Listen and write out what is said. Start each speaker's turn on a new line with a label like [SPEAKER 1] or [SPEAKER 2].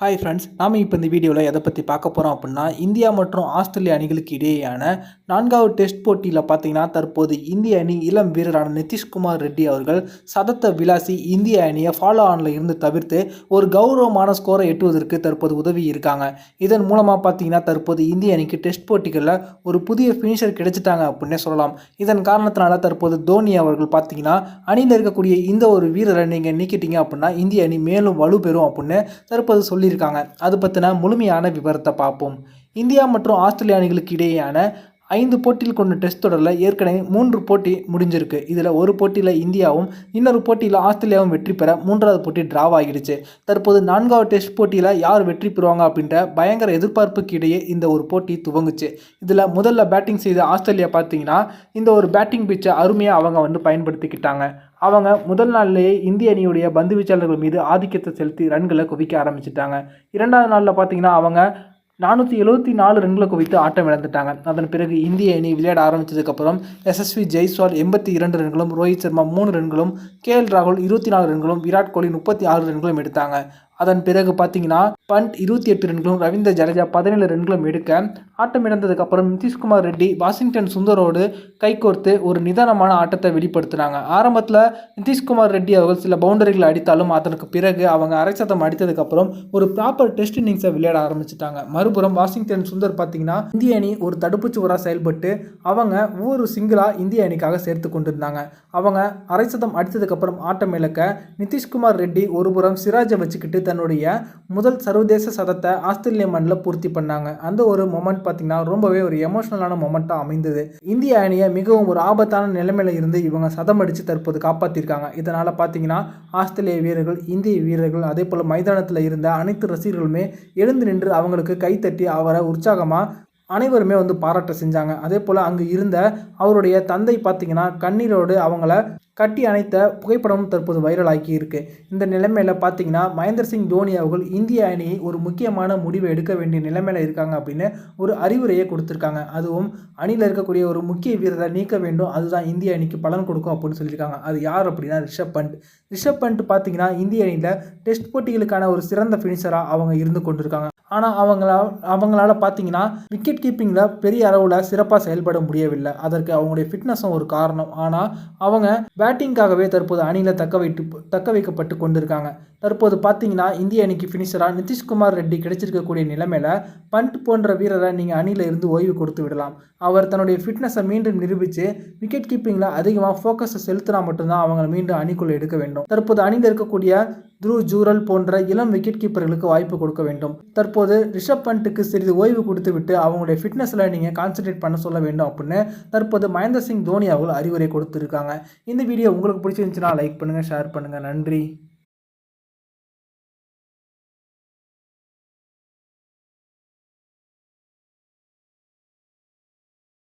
[SPEAKER 1] Hi friends நாம் இப்போ இந்த வீடியோவில் எதை பற்றி பார்க்க போகிறோம் அப்படின்னா இந்தியா மற்றும் ஆஸ்திரேலிய அணிகளுக்கு இடையேயான நான்காவது டெஸ்ட் போட்டியில் பார்த்தீங்கன்னா தற்போது இந்திய அணி இளம் வீரரான நிதிஷ்குமார் ரெட்டி அவர்கள் சதத்தை விளாசி இந்திய அணியை ஃபாலோ ஆனில் இருந்து தவிர்த்து ஒரு கௌரவமான ஸ்கோரை எட்டுவதற்கு தற்போது உதவி இருக்காங்க. இதன் மூலமாக பார்த்தீங்கன்னா தற்போது இந்திய அணிக்கு டெஸ்ட் போட்டிகளில் ஒரு புதிய ஃபினிஷர் கிடைச்சிட்டாங்க அப்படின்னே சொல்லலாம். இதன் காரணத்தினால தற்போது தோனி அவர்கள் பார்த்தீங்கன்னா அணியில் இருக்கக்கூடிய இந்த ஒரு வீரரை நீங்கள் நீக்கிட்டீங்க அப்படின்னா இந்திய அணி மேலும் வலுப்பெறும் அப்படின்னு தற்போது சொல்லி சொல்லியிருக்காங்க. அது பற்றின முழுமையான விவரத்தை பார்ப்போம். இந்தியா மற்றும் ஆஸ்திரேலிய அணிகளுக்கு இடையேயான ஐந்து போட்டியில் கொண்ட டெஸ்ட் தொடரில் ஏற்கனவே மூன்று போட்டி முடிஞ்சிருக்கு. இதில் ஒரு போட்டியில் இந்தியாவும் இன்னொரு போட்டியில் ஆஸ்திரேலியாவும் வெற்றி பெற மூன்றாவது போட்டி டிராவ் ஆகிடுச்சு. தற்போது நான்காவது டெஸ்ட் போட்டியில் யார் வெற்றி பெறுவாங்க அப்படின்ற பயங்கர எதிர்பார்ப்புக்கு இடையே இந்த ஒரு போட்டி துவங்குச்சு. இதில் முதல்ல பேட்டிங் செய்த ஆஸ்திரேலியா பார்த்தீங்கன்னா இந்த ஒரு பேட்டிங் பிச்சை அருமையாக அவங்க வந்து பயன்படுத்திக்கிட்டாங்க. அவங்க முதல் நாள்லேயே இந்திய அணியுடைய பந்து வீச்சாளர்கள் மீது ஆதிக்கத்தை செலுத்தி ரன்களை குவிக்க ஆரம்பிச்சிட்டாங்க. இரண்டாவது நாளில் பார்த்தீங்கன்னா அவங்க நானூற்றி எழுபத்தி நாலு ரன்களை குவித்து ஆட்டம் இழந்துட்டாங்க. அதன் பிறகு இந்திய அணி விளையாட ஆரம்பித்ததுக்கப்புறம் எஸ்எஸ்வி ஜெய்ஸ்வால் எண்பத்தி இரண்டு ரன்களும் ரோஹித் சர்மா மூணு ரன்களும் கே எல் ராகுல் இருபத்தி நாலு ரன்களும் விராட் கோலி முப்பத்தி ஆறு ரன்களும் எடுத்தாங்க. அதன் பிறகு பார்த்தீங்கன்னா பண்ட் இருபத்தி எட்டு ரன்களும் ரவீந்திர ஜடேஜா பதினேழு ரன்களும் எடுக்க ஆட்டம் இழந்ததுக்கப்புறம் நிதிஷ்குமார் ரெட்டி வாஷிங்டன் சுந்தரோடு கைகோர்த்து ஒரு நிதானமான ஆட்டத்தை வெளிப்படுத்தினாங்க. ஆரம்பத்தில் நிதிஷ்குமார் ரெட்டி அவர்கள் சில பவுண்டரிகளை அடித்தாலும் அதற்கு பிறகு அவங்க அரைச்சதம் அடித்ததுக்கப்புறம் ஒரு ப்ராப்பர் டெஸ்ட் இன்னிங்ஸை விளையாட ஆரம்பிச்சிட்டாங்க. மறுபுறம் வாஷிங்டன் சுந்தர் பார்த்தீங்கன்னா இந்திய அணி ஒரு தடுப்பு சுவராக செயல்பட்டு அவங்க ஒவ்வொரு சிங்கிளாக இந்திய அணிக்காக சேர்த்து கொண்டிருந்தாங்க. அவங்க அரைச்சதம் அடித்ததுக்கப்புறம் ஆட்டம் இழக்க நிதிஷ்குமார் ரெட்டி ஒருபுறம் சிராஜை வச்சுக்கிட்டு தன்னுடைய முதல் சர்வதேச சதத்தை ஆஸ்திரேலிய மண்ணில் பூர்த்தி பண்ணாங்க. அந்த ஒரு மொமெண்ட் பார்த்தீங்கன்னா ரொம்பவே ஒரு எமோஷனலான மொமெண்ட்டாக அமைந்தது. இந்திய அணியை மிகவும் ஒரு ஆபத்தான நிலைமையில இருந்து இவங்க சதம் அடித்து தற்போது காப்பாற்றிருக்காங்க இதனால் பார்த்தீங்கன்னா ஆஸ்திரேலிய வீரர்கள் இந்திய வீரர்கள் அதே போல் மைதானத்தில் இருந்த அனைத்து ரசிகர்களுமே எழுந்து நின்று அவங்களுக்கு கைத்தட்டி அவரை உற்சாகமாக அனைவருமே வந்து பாராட்ட செஞ்சாங்க. அதே போல் அங்கே இருந்த அவருடைய தந்தை பார்த்திங்கன்னா கண்ணீரோடு அவங்கள கட்டி அணைத்த புகைப்படமும் தற்போது வைரல் இருக்கு. இந்த நிலைமையில் பார்த்தீங்கன்னா மகேந்திர சிங் தோனி அவர்கள் இந்திய அணியை ஒரு முக்கியமான முடிவை எடுக்க வேண்டிய நிலைமையில் இருக்காங்க அப்படின்னு ஒரு அறிவுரையை கொடுத்துருக்காங்க. அதுவும் அணியில் இருக்கக்கூடிய ஒரு முக்கிய வீரரை நீக்க வேண்டும். அதுதான் இந்திய அணிக்கு பலன் கொடுக்கும் அப்படின்னு சொல்லியிருக்காங்க. அது யார் அப்படின்னா ரிஷப் பண்ட் ரிஷப் பண்ட் பார்த்தீங்கன்னா இந்திய அணியில் டெஸ்ட் போட்டிகளுக்கான ஒரு சிறந்த ஃபினிஷராக அவங்க இருந்து கொண்டிருக்காங்க. ஆனால் அவங்களா அவங்களால பார்த்தீங்கன்னா விக்கெட் கீப்பிங்கில் பெரிய அளவில் சிறப்பாக செயல்பட முடியவில்லை. அதற்கு அவங்களுடைய ஃபிட்னஸும் ஒரு காரணம். ஆனால் அவங்க பேட்டிங்காகவே தற்போது அணியில் தக்க வைத்து தக்க வைக்கப்பட்டு கொண்டிருக்காங்க. தற்போது பார்த்தீங்கன்னா இந்திய அணிக்கு ஃபினிஷராக நிதிஷ்குமார் ரெட்டி கிடைச்சிருக்கக்கூடிய நிலைமையில் பண்ட் போன்ற வீரரை நீங்கள் அணியில் இருந்து ஓய்வு கொடுத்து விடலாம். அவர் தன்னுடைய ஃபிட்னஸை மீண்டும் நிரூபித்து விக்கெட் கீப்பிங்கில் அதிகமாக ஃபோக்கஸை செலுத்தினா மட்டும்தான் அவங்களை மீண்டும் அணிக்குள்ளே எடுக்க வேண்டும். தற்போது அணியில் இருக்கக்கூடிய த்ரூ ஜூரல் போன்ற இளம் விக்கெட் கீப்பர்களுக்கு வாய்ப்பு கொடுக்க வேண்டும். தற்போது ரிஷப் பண்ட்டுக்கு சிறிது ஓய்வு கொடுத்து விட்டு அவங்களுடைய ஃபிட்னஸில் நீங்கள் கான்சென்ட்ரேட் பண்ண சொல்ல வேண்டும் அப்படின்னு தற்போது மகேந்திர சிங் தோனி அவர்கள் அறிவுரை கொடுத்துருக்காங்க. இந்த வீடியோ உங்களுக்கு பிடிச்சிருந்துச்சுன்னா லைக் பண்ணுங்கள் ஷேர் பண்ணுங்கள் நன்றி.